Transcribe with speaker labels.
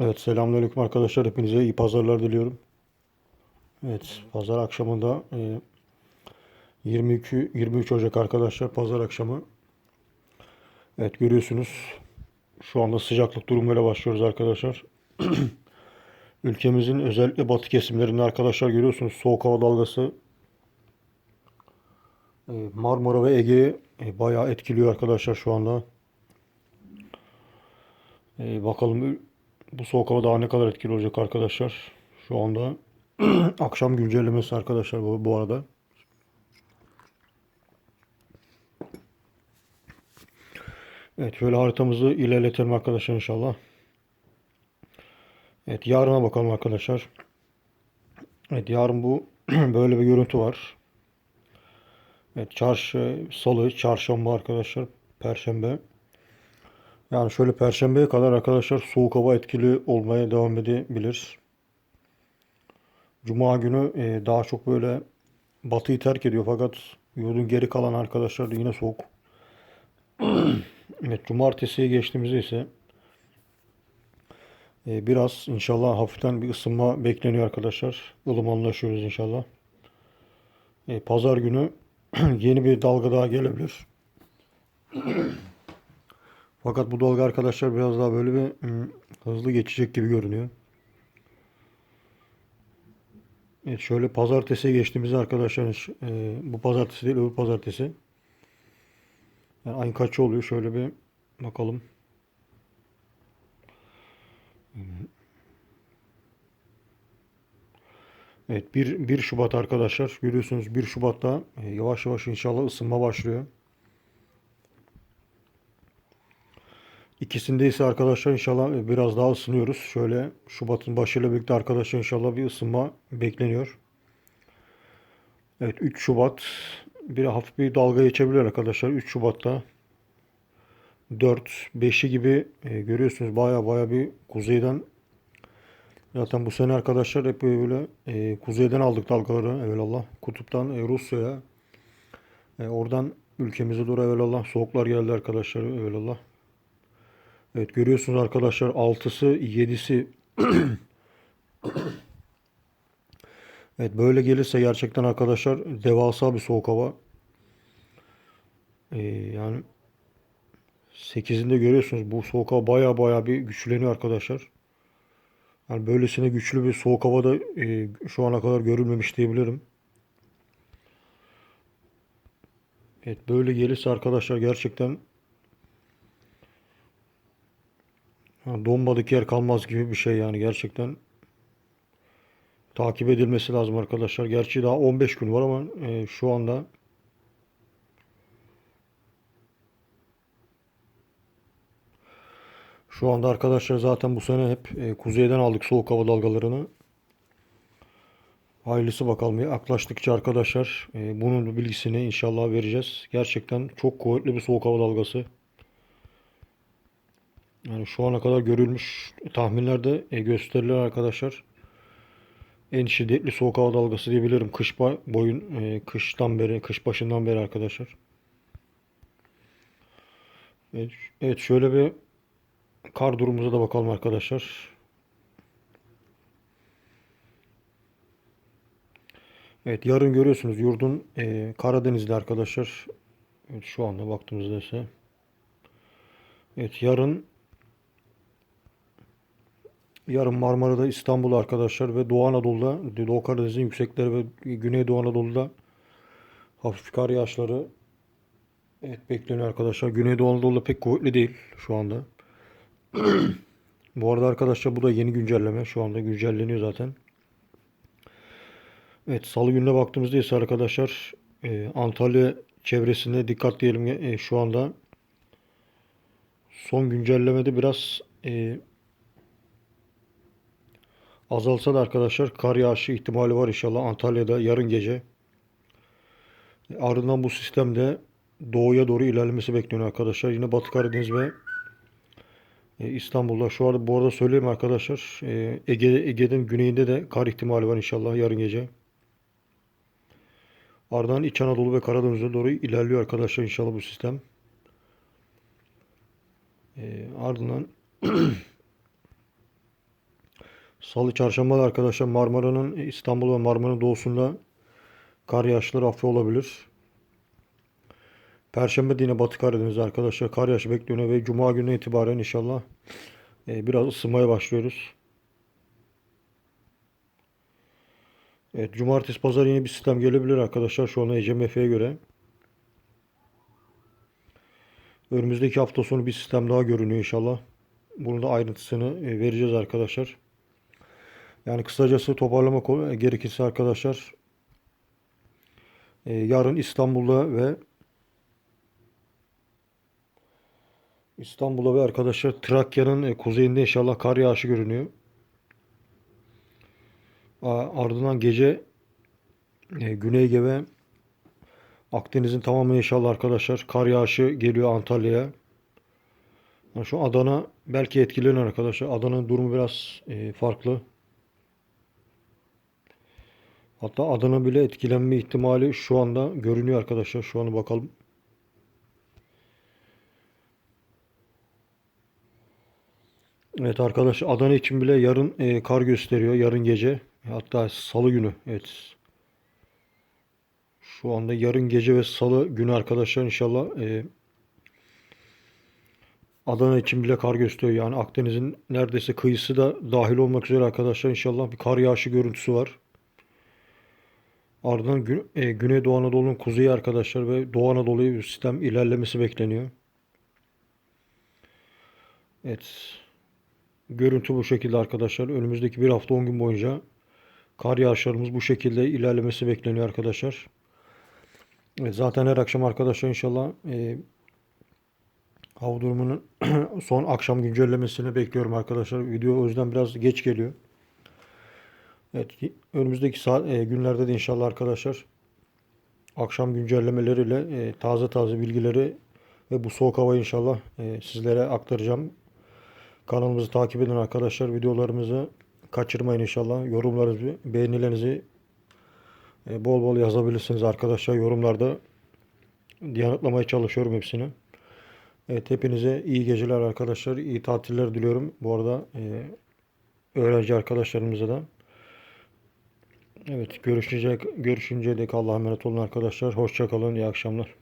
Speaker 1: Evet selamünaleyküm arkadaşlar. Hepinize iyi pazarlar diliyorum. Evet pazar akşamında e, 22 23 Ocak arkadaşlar pazar akşamı. Evet görüyorsunuz şu anda sıcaklık durumuyla başlıyoruz arkadaşlar. Ülkemizin özellikle batı kesimlerinde arkadaşlar görüyorsunuz soğuk hava dalgası e, Marmara ve Ege'yi e, bayağı etkiliyor arkadaşlar şu anda. E, bakalım bu soğuk hava daha ne kadar etkili olacak arkadaşlar. Şu anda akşam güncellemesi arkadaşlar bu, bu arada. Evet şöyle haritamızı ilerletelim arkadaşlar inşallah. Evet yarına bakalım arkadaşlar. Evet yarın bu böyle bir görüntü var. Evet çarşı, salı, çarşamba arkadaşlar, perşembe. Yani şöyle perşembeye kadar arkadaşlar soğuk hava etkili olmaya devam edebilir. Cuma günü e, daha çok böyle batıyı terk ediyor fakat yurdun geri kalan arkadaşlar yine soğuk. evet cumartesiye geçtiğimizde ise e, biraz inşallah hafiften bir ısınma bekleniyor arkadaşlar. ılımanlaşıyoruz inşallah. E, pazar günü yeni bir dalga daha gelebilir. Fakat bu dalga arkadaşlar biraz daha böyle bir ım, hızlı geçecek gibi görünüyor. Evet şöyle pazartesiye geçtiğimizde arkadaşlar e, bu pazartesi değil öbür pazartesi. Yani ayın kaçı oluyor şöyle bir bakalım. Evet 1, 1 Şubat arkadaşlar görüyorsunuz 1 Şubat'ta e, yavaş yavaş inşallah ısınma başlıyor. İkisinde ise arkadaşlar inşallah biraz daha ısınıyoruz. Şöyle Şubat'ın başıyla birlikte arkadaşlar inşallah bir ısınma bekleniyor. Evet 3 Şubat bir hafif bir dalga geçebilir arkadaşlar. 3 Şubat'ta 4 5'i gibi e, görüyorsunuz baya baya bir kuzeyden zaten bu sene arkadaşlar hep böyle e, kuzeyden aldık dalgaları evvelallah. Kutuptan e, Rusya'ya e, oradan ülkemize doğru evvelallah soğuklar geldi arkadaşlar evvelallah. Evet görüyorsunuz arkadaşlar 6'sı 7'si Evet böyle gelirse gerçekten arkadaşlar devasa bir soğuk hava. Ee, yani 8'inde görüyorsunuz bu soğuk hava baya baya bir güçleniyor arkadaşlar. Yani böylesine güçlü bir soğuk hava da e, şu ana kadar görülmemiş diyebilirim. Evet böyle gelirse arkadaşlar gerçekten donmadık yer kalmaz gibi bir şey yani gerçekten takip edilmesi lazım arkadaşlar. Gerçi daha 15 gün var ama e, şu anda şu anda arkadaşlar zaten bu sene hep e, kuzeyden aldık soğuk hava dalgalarını. Hayırlısı bakalım. Yaklaştıkça arkadaşlar e, bunun bilgisini inşallah vereceğiz. Gerçekten çok kuvvetli bir soğuk hava dalgası. Yani şu ana kadar görülmüş tahminlerde e, gösterilen arkadaşlar en şiddetli soğuk hava dalgası diyebilirim. Kış boyun e, kıştan beri, kış başından beri arkadaşlar. Evet, evet şöyle bir kar durumumuza da bakalım arkadaşlar. Evet yarın görüyorsunuz yurdun e, Karadeniz'de arkadaşlar. Evet, şu anda baktığımızda ise Evet yarın Yarın Marmara'da İstanbul arkadaşlar ve Doğu Anadolu'da, Doğu Karadeniz'in yüksekleri ve Güneydoğu Anadolu'da hafif kar yağışları evet bekleniyor arkadaşlar. Güneydoğu Anadolu'da pek kuvvetli değil şu anda. Bu arada arkadaşlar bu da yeni güncelleme. Şu anda güncelleniyor zaten. Evet salı gününe baktığımızda ise arkadaşlar e, Antalya çevresinde dikkat diyelim e, şu anda son güncellemede biraz e, Azalsa da arkadaşlar kar yağışı ihtimali var inşallah Antalya'da yarın gece. Ardından bu sistemde doğuya doğru ilerlemesi bekleniyor arkadaşlar. Yine Batı Karadeniz ve e, İstanbul'da şu arada bu arada söyleyeyim arkadaşlar. E, Ege, Ege'nin güneyinde de kar ihtimali var inşallah yarın gece. Ardından İç Anadolu ve Karadeniz'e doğru ilerliyor arkadaşlar inşallah bu sistem. E, ardından Salı çarşamba da arkadaşlar Marmara'nın İstanbul ve Marmara'nın doğusunda kar yağışları hafif olabilir. Perşembe de yine Batı Karadeniz arkadaşlar kar yağışı bekleniyor ve Cuma günü itibaren inşallah e, biraz ısınmaya başlıyoruz. Evet, cumartesi pazar yeni bir sistem gelebilir arkadaşlar şu anda ECMF'ye göre. Önümüzdeki hafta sonu bir sistem daha görünüyor inşallah. Bunun da ayrıntısını e, vereceğiz arkadaşlar. Yani kısacası toparlamak gerekirse arkadaşlar e, yarın İstanbul'da ve İstanbul'da ve arkadaşlar Trakya'nın e, kuzeyinde inşallah kar yağışı görünüyor. Ardından gece e, Güney Ege ve Akdeniz'in tamamı inşallah arkadaşlar kar yağışı geliyor Antalya'ya. Şu Adana belki etkilenir arkadaşlar. Adana'nın durumu biraz farklı. Hatta Adana bile etkilenme ihtimali şu anda görünüyor arkadaşlar. Şu an bakalım. Evet arkadaşlar Adana için bile yarın e, kar gösteriyor. Yarın gece. Hatta salı günü. Evet. Şu anda yarın gece ve salı günü arkadaşlar inşallah e, Adana için bile kar gösteriyor. Yani Akdeniz'in neredeyse kıyısı da dahil olmak üzere arkadaşlar inşallah bir kar yağışı görüntüsü var. Ardından Gü- e, Güneydoğu Anadolu'nun kuzeyi arkadaşlar ve Doğu Anadolu'ya bir sistem ilerlemesi bekleniyor. Evet. Görüntü bu şekilde arkadaşlar. Önümüzdeki bir hafta 10 gün boyunca kar yağışlarımız bu şekilde ilerlemesi bekleniyor arkadaşlar. Evet, zaten her akşam arkadaşlar inşallah e, hava durumunun son akşam güncellemesini bekliyorum arkadaşlar. Video o yüzden biraz geç geliyor. Evet, önümüzdeki e, günlerde de inşallah arkadaşlar akşam güncellemeleriyle e, taze taze bilgileri ve bu soğuk havayı inşallah e, sizlere aktaracağım. Kanalımızı takip edin arkadaşlar. Videolarımızı kaçırmayın inşallah. Yorumlarınızı, beğenilerinizi bol bol yazabilirsiniz arkadaşlar. Yorumlarda yanıtlamaya çalışıyorum hepsini. Evet hepinize iyi geceler arkadaşlar. İyi tatiller diliyorum. Bu arada öğrenci arkadaşlarımıza da. Evet görüşecek görüşünceye dek Allah'a emanet olun arkadaşlar. Hoşça kalın. İyi akşamlar.